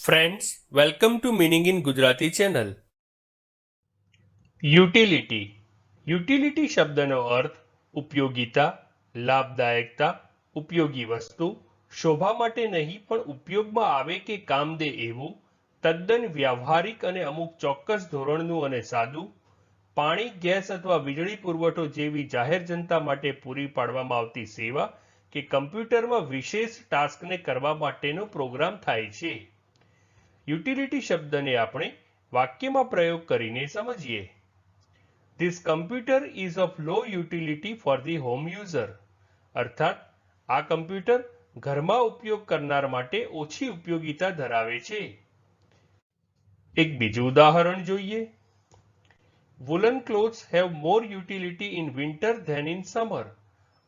Friends welcome to meaning in Gujarati channel utility utility શબ્દનો અર્થ ઉપયોગિતા લાભદાયકતા ઉપયોગી વસ્તુ શોભા માટે નહીં પણ ઉપયોગમાં આવે કે કામ દે એવું તદ્દન વ્યવહારિક અને અમુક ચોક્કસ ધોરણનું અને સાદું પાણી ગેસ અથવા વીજળી પુરવઠો જેવી જાહેર જનતા માટે પૂરી પાડવામાં આવતી સેવા કે કમ્પ્યુટરમાં વિશેષ ટાસ્કને કરવા માટેનો પ્રોગ્રામ થાય છે. યુટિલિટી શબ્દને આપણે વાક્યમાં પ્રયોગ કરીને સમજીએ. This computer is of low utility for the home user અર્થાત, આ કમ્પ્યુટર ઘરમાં ઉપયોગ કરનાર માટે ઓછી ઉપયોગીતા ધરાવે છે. એક બીજું ઉદાહરણ જોઈએ. Woollen clothes have more utility in winter than in summer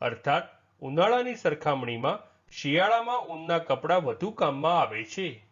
અર્થાત, ઉનાળાની સરખામણીમાં શિયાળામાં ઊનના કપડાં વધુ કામમાં આવે છે.